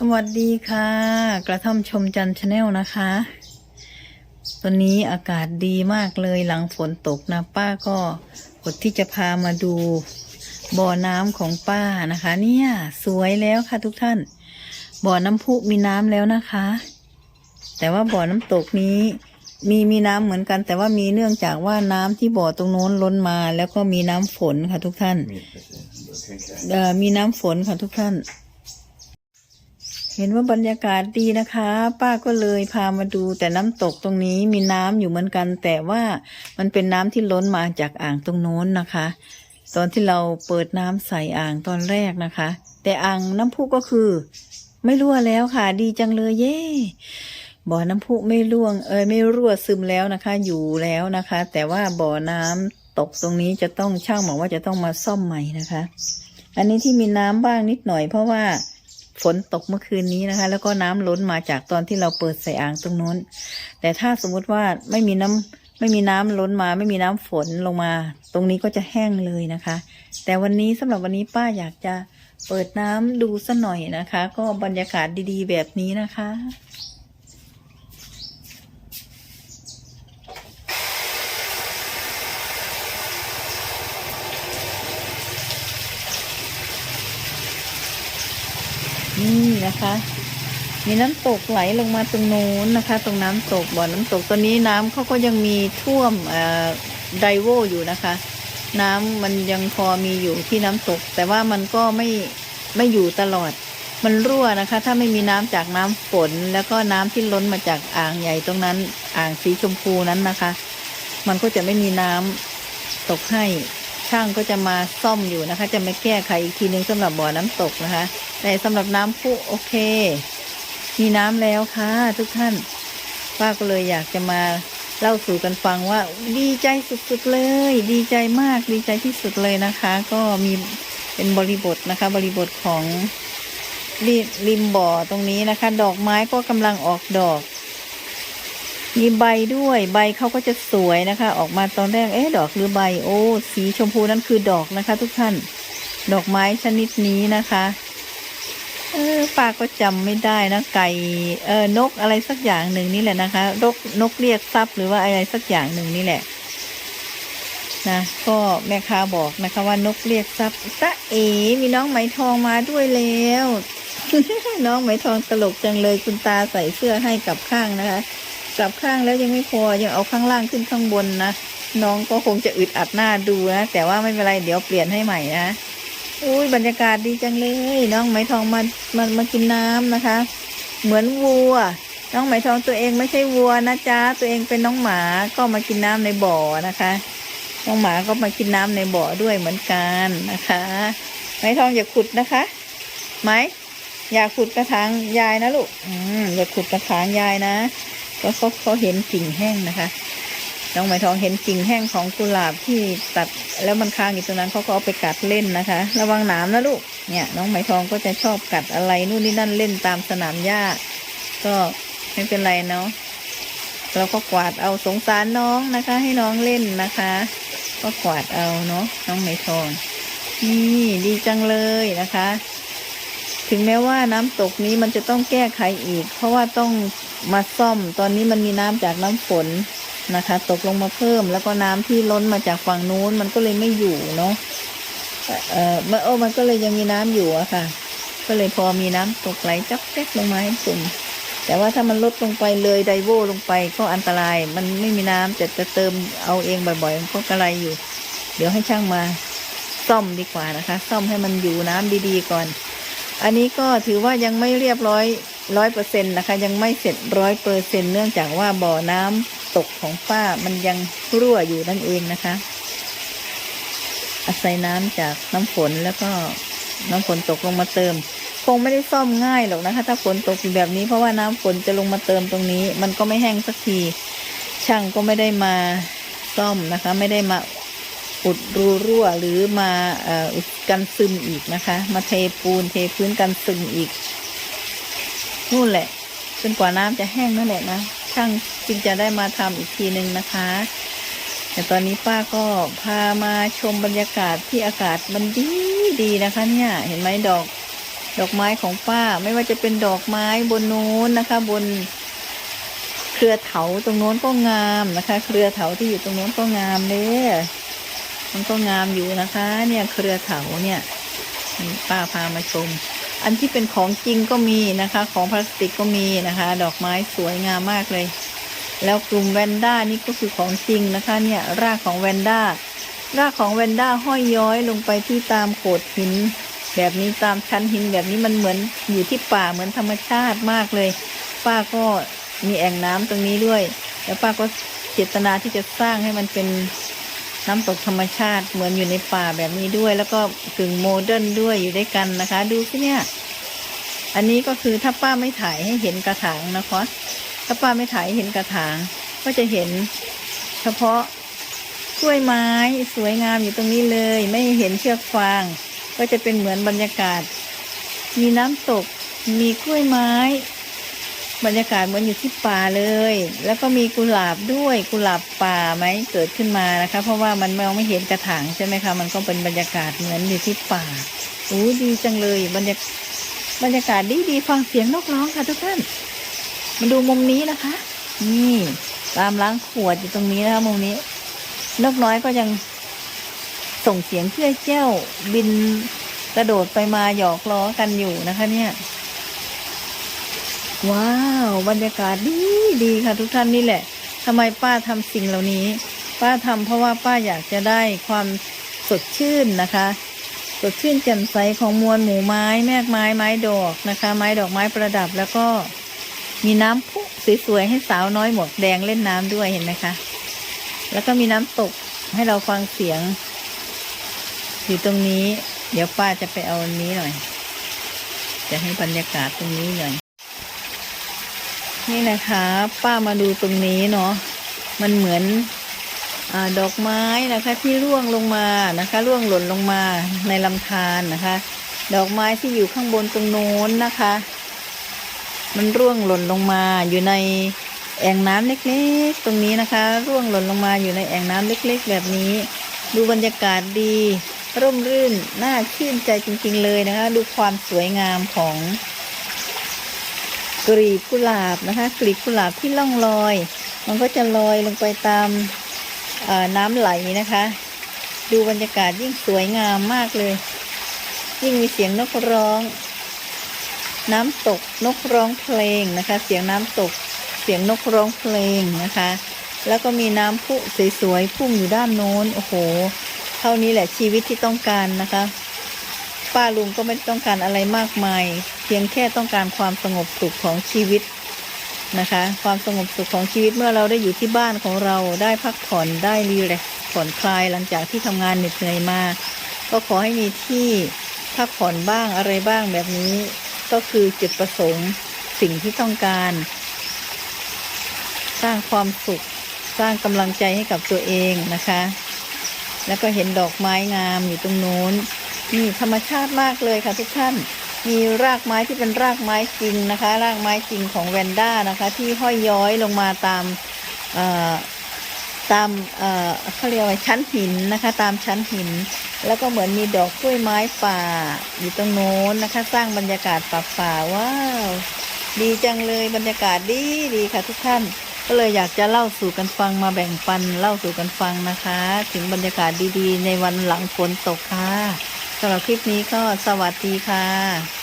สวัสดีค่ะ กระท่อมชมจันชาแนลนะคะ ตอนนี้อากาศดีมากเลยหลังฝนตกนะ ป้าก็กดที่จะพามาดูบ่อน้ำของป้านะคะ เนี่ย สวยแล้วค่ะทุกท่าน บ่อน้ำพุมีน้ำแล้วนะคะ แต่ว่าบ่อน้ำตกนี้มีมีน้ำเหมือนกัน แต่ว่ามีเนื่องจากว่าน้ำที่บ่อตรงโน้นล้นมา แล้วก็มีน้ำฝนค่ะทุกท่านเอ่อมีน้ำฝนค่ะทุกท่าน เห็นว่าบรรยากาศดีนะคะ ป้าก็เลยพามาดูแต่น้ำตกตรงนี้มีน้ำอยู่เหมือนกัน แต่ว่ามันเป็นน้ำที่ล้นมาจากอ่างตรงโน้นนะคะ ตอนที่เราเปิดน้ำใส่อ่างตอนแรกนะคะ แต่อ่างน้ำพุก็คือ ไม่รั่วแล้วค่ะ ดีจังเลยเย่บ่อน้ำพุไม่ร่วงเอยไม่รั่วซึมแล้วนะคะ อยู่แล้วนะคะ แต่ว่าบ่อน้ำตกตรงนี้จะต้องช่างบอกว่าจะต้องมาซ่อมใหม่นะคะ อันนี้ที่มีน้ำบ้างนิดหน่อยเพราะว่า ฝนตกเมื่อคืนนี้นะคะ แล้วก็น้ำล้นมาจากตอนที่เราเปิดใส่อ่างตรงนู้น แต่ถ้าสมมุติว่าไม่มีน้ำไม่มีน้ำล้นมา ไม่มีน้ำฝนลงมา ตรงนี้ก็จะแห้งเลยนะคะ แต่วันนี้สำหรับวันนี้ป้าอยากจะเปิดน้ำดูสัหน่อยนะคะ ก็บรรยากาศดีๆ แบบนี้นะคะ นี่นะคะ มีน้ำตกไหลลงมาตรงโน้นนะคะ ตรงน้ำตกบ่อน้ำตกตอนนี้น้ำเขาก็ยังมีท่วมเอ่อไดโวอยู่นะคะ น้ำมันยังพอมีอยู่ที่น้ำตก แต่ว่ามันก็ไม่ไม่อยู่ตลอด มันรั่วนะคะ ถ้าไม่มีน้ำจากน้ำฝน แล้วก็น้ำที่ล้นมาจากอ่างใหญ่ตรงนั้น อ่างสีชมพูนั้นนะคะ มันก็จะไม่มีน้ำตกให้ช่างก็จะมาซ่อมอยู่นะคะ จะมาแก้ไขอีกทีนึงสำหรับบ่อน้ำตกนะคะ แต่สำหรับน้ำพุโอเค มีน้ำแล้วค่ะ ทุกท่าน ป้าก็เลยอยากจะมาเล่าสู่กันฟังว่า ดีใจสุดๆเลย ดีใจมากดีใจที่สุดเลยนะคะ ก็มีเป็นบริบทนะคะ บริบทของริริมบ่อตรงนี้นะคะ ดอกไม้ก็กำลังออกดอกมีใบด้วยใบเขาก็จะสวยนะคะ ออกมาตอนแรกเอ๊ะดอกหรือใบโอ้สีชมพูนั่นคือดอกนะคะ ทุกท่าน ดอกไม้ชนิดนี้นะคะ เออป้าก็จำไม่ได้นะไก่เออนกอะไรสักอย่างหนึ่งนี่แหละนะคะนกนกเรียกทรัพย์หรือว่าอะไรสักอย่างหนึ่งนี่แหละนะก็แม่ค้าบอกนะคะว่านกเรียกทรัพย์ตะเอ๋มีน้องไหมทองมาด้วยแล้ว น้องไหมทองตลกจังเลยคุณตาใส่เสื้อให้กลับข้างนะคะกลับข้างแล้วยังไม่พอยังเอาข้างล่างขึ้นข้างบนนะน้องก็คงจะอึดอัดหน้าดูนะแต่ว่าไม่เป็นไรเดี๋ยวเปลี่ยนให้ใหม่นะ อุ้ยบรรยากาศดีจังเลย น้องไหมทองมามามากินน้ำนะคะ เหมือนวัว น้องไหมทองตัวเองไม่ใช่วัวนะจ๊ะตัวเองเป็นน้องหมาก็มากินน้ำในบ่อนะคะ น้องหมาก็มากินน้ำในบ่อด้วยเหมือนกันนะคะ ไหมทองอย่าขุดนะคะ ไหมอย่าขุดกระถางยายนะลูกอืมอย่าขุดกระถางยายนะเพราะเขาเขาเห็นกิ่งแห้งนะคะ น้องไหมทองเห็นกิ่งแห้งของกุหลาบที่ตัดแล้วมันค้างอยู่ตรงนั้นเขาก็เอาไปกัดเล่นนะคะ ระวังหนามนะลูกเนี่ยน้องไหมทองก็จะชอบกัดอะไรนู่นนี่นั่นเล่นตามสนามหญ้า ก็ไม่เป็นไรเนาะเราก็กวาดเอาสงสารน้องนะคะ ให้น้องเล่นนะคะ ก็กวาดเอาเนาะน้องไหมทองนี่ดีจังเลยนะคะ ถึงแม้ว่าน้ำตกนี้มันจะต้องแก้ไขอีก เพราะว่าต้องมาซ่อมตอนนี้มันมีน้ำจากน้ำฝน นะคะ ตกลงมาเพิ่มแล้วก็น้ำที่ล้นมาจากฝั่งนู้นมันก็เลยไม่อยู่เนาะเอ่อมันโอ้มันก็เลยยังมีน้ำอยู่อะค่ะ ก็เลยพอมีน้ำตกไหลจับแจ๊กลงมาให้ตุ่มแต่ว่าถ้ามันลดลงไปเลยไดโวลงไปก็อันตราย มันไม่มีน้ำจะจะเติมเอาเองบ่อยๆมันก็กระไรอยู่ เดี๋ยวให้ช่างมาซ่อมดีกว่านะคะ ซ่อมให้มันอยู่น้ำดีๆก่อน อันนี้ก็ถือว่ายังไม่เรียบร้อยร้อยเปอร์เซ็นต์นะคะ ยังไม่เสร็จร้อยเปอร์เซ็นต์เนื่องจากว่าบ่อน้ำ ตกของป้ามันยังรั่วอยู่นั่นเองนะคะ อาศัยน้ำจากน้ำฝนแล้วก็น้ำฝนตกลงมาเติม คงไม่ได้ซ่อมง่ายหรอกนะคะ ถ้าฝนตกอยู่แบบนี้เพราะว่าน้ำฝนจะลงมาเติมตรงนี้ มันก็ไม่แห้งสักที ช่างก็ไม่ได้มาซ่อมนะคะ ไม่ได้มาอุดรูรั่วหรือมาอุดกันซึมอีกนะคะ มาเทปูนเทพื้นกันซึมอีกนู่นแหละจนกว่าน้ำจะแห้งนั่นแหละนะ ช่างจึงจะได้มาทำอีกทีหนึ่งนะคะ แต่ตอนนี้ป้าก็พามาชมบรรยากาศที่อากาศมันดีดีนะคะ เนี่ยเห็นไหมดอกดอกไม้ของป้าไม่ว่าจะเป็นดอกไม้บนโน้นนะคะ บน เครือเถาตรงโน้นก็งามนะคะ เครือเถาที่อยู่ตรงโน้นก็งามเลยมันก็งามอยู่นะคะ เนี่ยเครือเถาเนี่ยป้าพามาชม อันที่เป็นของจริงก็มีนะคะ ของพลาสติกก็มีนะคะ ดอกไม้สวยงามมากเลย แล้วกลุ่มแวนด้านี่ก็คือของจริงนะคะ เนี่ยรากของแวนด้ารากของแวนด้าห้อยย้อยลงไปที่ตามโขดหิน แบบนี้ตามชั้นหินแบบนี้มันเหมือนอยู่ที่ป่าเหมือนธรรมชาติมากเลย ป้าก็มีแอ่งน้ำตรงนี้ด้วย แล้วป้าก็เจตนาที่จะสร้างให้มันเป็นน้ำตกธรรมชาติเหมือนอยู่ในป่าแบบนี้ด้วย แล้วก็กึ่งโมเดิร์นด้วยอยู่ด้วยกันนะคะ ดูสิเนี่ย อันนี้ก็คือถ้าป้าไม่ถ่ายให้เห็นกระถางนะคะ ถ้าป้าไม่ถ่ายหเห็นกระถาง ก็จะเห็นเฉพาะกล้วยไม้สวยงามอยู่ตรงนี้เลย ไม่เห็นเชือกฟาง ก็จะเป็นเหมือนบรรยากาศ มีน้ำตก มีกล้วยไม้ บรรยากาศเหมือนอยู่ที่ป่าเลย แล้วก็มีกุหลาบด้วยกุหลาบป่าไหมเกิดขึ้นมานะคะ เพราะว่ามันมองไม่เห็นกระถางใช่ไหมคะมันก็เป็นบรรยากาศเหมือนอยู่ที่ป่าโอ้ดีจังเลยบรรยากาศ บรรยากาศดีดีฟังเสียงนกร้องค่ะทุกท่าน มาดูมุมนี้นะคะ นี่ตามล้างขวดอยู่ตรงนี้นะคะมุมนี้ นกน้อยก็ยังส่งเสียงเพื่อเจ้าบินกระโดดไปมาหยอกล้อกันอยู่นะคะ เนี่ย ว้าวบรรยากาศดีดีค่ะทุกท่านนี่แหละทำไมป้าทำสิ่งเหล่านี้ ป้าทำเพราะว่าป้าอยากจะได้ความสดชื่นนะคะ สดชื่นแจ่มใสของมวลหมู่ไม้แมกไม้ไม้ดอกนะคะ ไม้ดอกไม้ประดับแล้วก็มีน้ำพุสวยๆให้สาวน้อยหมวกแดงเล่นน้ำด้วยเห็นไหมคะ แล้วก็มีน้ำตกให้เราฟังเสียง อยู่ตรงนี้ เดี๋ยวป้าจะไปเอาอันนี้หน่อย จะให้บรรยากาศตรงนี้หน่อย นี่นะคะ ป้ามาดูตรงนี้เนาะมันเหมือน อดอกไม้นะคะที่ร่วงลงมานะคะร่วงหล่นลงมาในลำธารนะคะ ดอกไม้ที่อยู่ข้างบนตรงโน้นนะคะ มันร่วงหล่นลงมาอยู่ในแอ่งน้ำเล็กๆ ตรงนี้นะคะ ร่วงหล่นลงมาอยู่ในแอ่งน้ำเล็กๆ แบบนี้ ดูบรรยากาศดี ร่มรื่นน่าชื่นใจจริงๆเลยนะคะ ดูความสวยงามของกลีบกุหลาบนะคะกลีบกุหลาบที่ล่องลอย มันก็จะลอยลงไปตาม น้ำไหลนะคะ ดูบรรยากาศยิ่งสวยงามมากเลย ยิ่งมีเสียงนกร้อง น้ำตกนกร้องเพลงนะคะ เสียงน้ำตกเสียงนกร้องเพลงนะคะ แล้วก็มีน้ำพุสวยๆพุ่งอยู่ด้านโน้นโอ้โห เท่านี้แหละชีวิตที่ต้องการนะคะป้าลุงก็ไม่ต้องการอะไรมากมาย เพียงแค่ต้องการความสงบสุขของชีวิต นะคะ ความสงบสุขของชีวิตเมื่อเราได้อยู่ที่บ้านของเราได้พักผ่อนได้รีแลกซ์ผ่อนคลายหลังจากที่ทำงานเหน็ดเหนื่อยมา ก็ขอให้มีที่พักผ่อนบ้างอะไรบ้างแบบนี้ ก็คือจุดประสงค์สิ่งที่ต้องการ สร้างความสุข สร้างกำลังใจให้กับตัวเองนะคะ แล้วก็เห็นดอกไม้งามอยู่ตรงโน้นนี่ธรรมชาติมากเลยค่ะทุกท่าน มีรากไม้ที่เป็นรากไม้จริงนะคะ รากไม้จริงของแวนด้านะคะ ที่ห้อยย้อยลงมาตามเอ่อตามเอ่อเขาเรียกว่าชั้นหินนะคะ ตามชั้นหิน แล้วก็เหมือนมีดอกกล้วยไม้ป่าอยู่ตรงโน้นนะคะ สร้างบรรยากาศป่าป่าว้าวดีจังเลยบรรยากาศดีดีค่ะทุกท่าน ก็เลยอยากจะเล่าสู่กันฟังมาแบ่งปันเล่าสู่กันฟังนะคะ ถึงบรรยากาศดีๆ ในวันหลังฝนตกค่ะสำหรับคลิปนี้ก็สวัสดีค่ะ